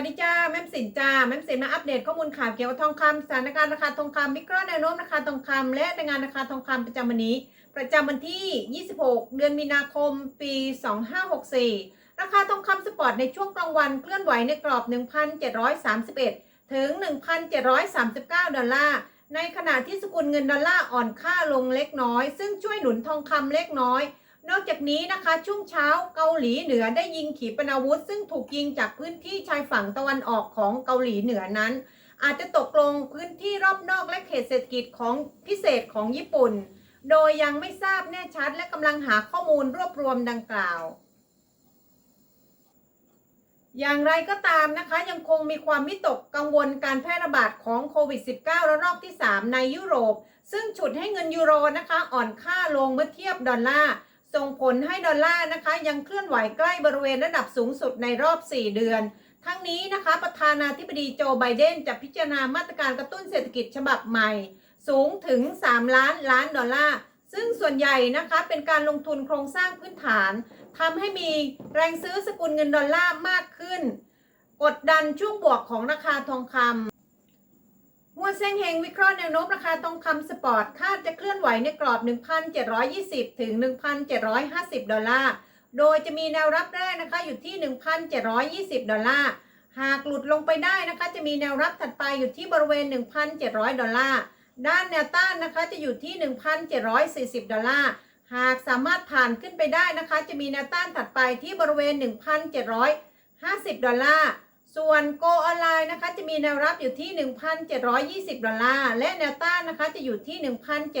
วัสดีจ้าแม่มสินจ้าแม่มสินมาอัปเดตข้อมูลข่าวเกี่ยวกับทองคำสถานการณ์ราคาทองคำวิเครแนวโน้มราคาทองคำและรายงานราคาทองคำประจำวันนี้ ประจำวันที่ 26 เดือนมีนาคม ปี 2564 ราคาทองคำสปอร์ตในช่วงกลางวันเคลื่อนไหวในกรอบ 1,731 ถึง 1,739 ดอลลาร์ ในขณะที่สกุลเงินดอลลาร์อ่อนค่าลงเล็กน้อย ซึ่งช่วยหนุนทองคำเล็กน้อย นอกจากนี้นะคะช่วงเช้าเกาหลีเหนือได้ยิงขีปนาวุธ ซึ่งถูกยิงจากพื้นที่ชายฝั่งตะวันออกของเกาหลีเหนือนั้น อาจจะตกลงพื้นที่รอบนอกและเขตเศรษฐกิจของพิเศษของญี่ปุ่น โดยยังไม่ทราบแน่ชัดและกำลังหาข้อมูลรวบรวมดังกล่าว อย่างไรก็ตามนะคะยังคงมีความวิตกกังวลการแพร่ระบาดของโควิด -19 ระลอกที่ 3 ในยุโรป ซึ่งฉุดให้เงินยูโรนะคะอ่อนค่าลงเมื่อเทียบดอลลาร์ ส่งผลให้ดอลลาร์นะคะยังเคลื่อนไหวใกล้บริเวณระดับสูงสุดในรอบ 4 เดือน ทั้งนี้นะคะประธานาธิบดีโจไบเดนจะพิจารณามาตรการกระตุ้นเศรษฐกิจฉบับใหม่ สูงถึง 3 ล้านล้านดอลลาร์ ซึ่งส่วนใหญ่นะคะเป็นการลงทุนโครงสร้างพื้นฐานทำให้มีแรงซื้อสกุลเงินดอลลาร์มากขึ้น กดดันช่วงบวกของราคาทองคำ หัวเซ็งเฮงวิเคราะห์แนวโน้มราคาทองคำสปอร์ตคาดจะเคลื่อนไหวในกรอบ 1,720 ถึง 1,750 ดอลลาร์ โดยจะมีแนวรับแรกนะคะอยู่ที่ 1,720 ดอลลาร์ หากหลุดลงไปได้นะคะ จะมีแนวรับถัดไปอยู่ที่บริเวณ 1,700 ดอลลาร์ ด้านแนวต้านนะคะจะอยู่ที่ 1,740 ดอลลาร์ หากสามารถผ่านขึ้นไปได้นะคะ จะมีแนวต้านถัดไปที่บริเวณ 1,750 ดอลลาร์ ส่วนโกออนไลน์นะคะจะมีแนวรับอยู่ที่ 1,720 ดอลลาร์ และแนวต้านนะคะจะอยู่ที่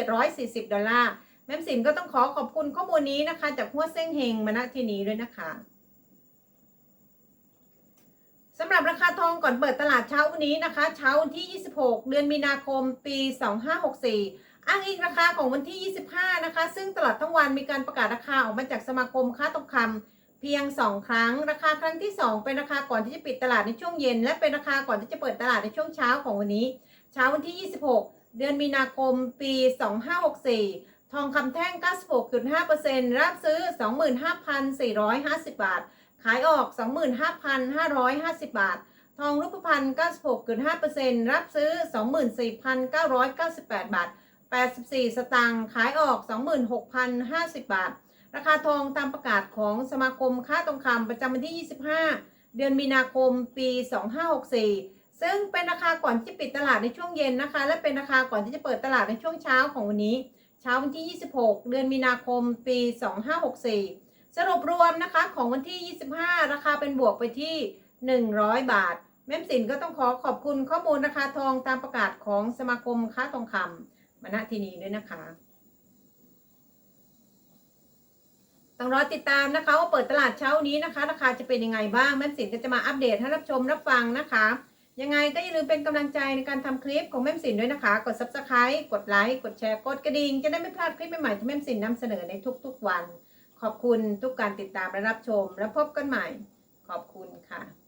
1,740 ดอลลาร์ แม่สินก็ต้องขอขอบคุณข้อมูลนี้นะคะ จากหัวเส้งเฮงมาณที่นี้ด้วยนะคะสำหรับราคาทองก่อนเปิดตลาดเช้าวันนี้นะคะ เช้าวันที่ 26 เดือนมีนาคมปี 2564 อ้างอิงราคาของวันที่ 25 นะคะ ซึ่งตลอดทั้งวันมีการประกาศราคาออกมาจากสมาคมค้าทองคำ เพียง 2 ครั้ง ราคาครั้งที่ 2 เป็นราคาก่อนที่จะปิดตลาดในช่วงเย็น และเป็นราคาก่อนที่จะเปิดตลาดในช่วงเช้าของวันนี้ เช้าวันที่ 26 เดือนมีนาคม ปี 2564 ทองคำแท่ง 96.5%รับซื้อ 25,450 บาท ขายออก 25,550 บาท ทองรูปพรรณ96.5%รับซื้อ 24,998 บาท 84 สตางค์ ขายออก 26,050 บาท ราคาทองตามประกาศของสมาคมค้าทองคำประจำวันที่ 25 เดือนมีนาคมปี 2564 ซึ่งเป็นราคาก่อนที่ปิดตลาดในช่วงเย็นนะคะ และเป็นราคาก่อนที่จะเปิดตลาดในช่วงเช้าของวันนี้ เช้าวันที่ 26 เดือนมีนาคมปี 2564 สรุปรวมนะคะของวันที่ 25 ราคาเป็นบวกไปที่ 100 บาท แม่มสินก็ต้องขอขอบคุณข้อมูลราคาทองตามประกาศของสมาคมค้าทองคำมาณที่นี้ด้วยนะคะ ต้องรอติดตามนะคะ ว่าเปิดตลาดเช้านี้นะคะ ราคาจะเป็นยังไงบ้างแม่มสินก็จะมาอัปเดตให้รับชมรับฟังนะคะ ยังไงก็อย่าลืมเป็นกำลังใจในการทำคลิปของแม่มสินด้วยนะคะ กด subscribe กดไลค์กดแชร์กดกระดิ่งจะได้ไม่พลาดคลิปใหม่ๆที่แม่มสินนำเสนอในทุกๆวัน ขอบคุณทุกการติดตามและรับชม แล้วพบกันใหม่ ขอบคุณค่ะ